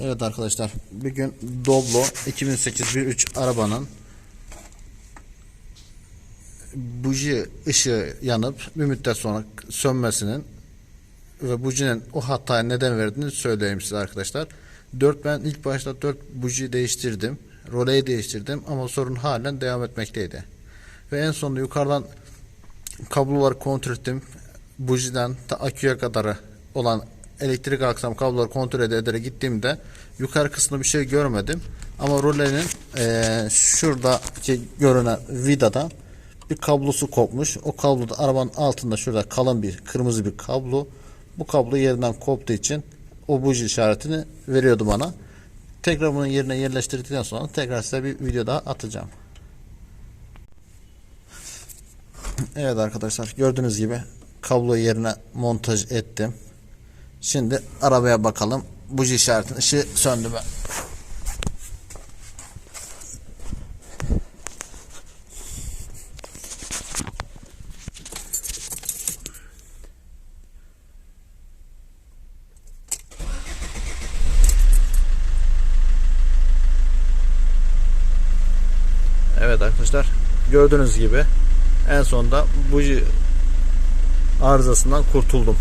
Evet arkadaşlar bir gün Doblo 2008 1.3 arabanın buji ışığı yanıp bir müddet sonra sönmesinin ve bujinin o hataya neden verdiğini söyleyeyim size arkadaşlar. 4 ben ilk başta 4 buji değiştirdim. Roleyi değiştirdim ama sorun halen devam etmekteydi. Ve en sonunda yukarıdan kabloları kontrol ettim. Bujiden ta aküye kadar olan elektrik aksam kabloları kontrol ede- ederek gittiğimde yukarı kısmında bir şey görmedim. Ama rolenin eee şuradaki görünen vidada bir kablosu kopmuş. O kablo da arabanın altında şurada kalın bir kırmızı bir kablo. Bu kablo yerinden koptuğu için o buji işaretini veriyordu bana. Tekrar bunu yerine yerleştirdikten sonra tekrar size bir video daha atacağım. Evet arkadaşlar gördüğünüz gibi kabloyu yerine montaj ettim. Şimdi arabaya bakalım. Buji işaretin ışığı söndü mü? Evet arkadaşlar gördüğünüz gibi en sonunda buji arızasından kurtuldum.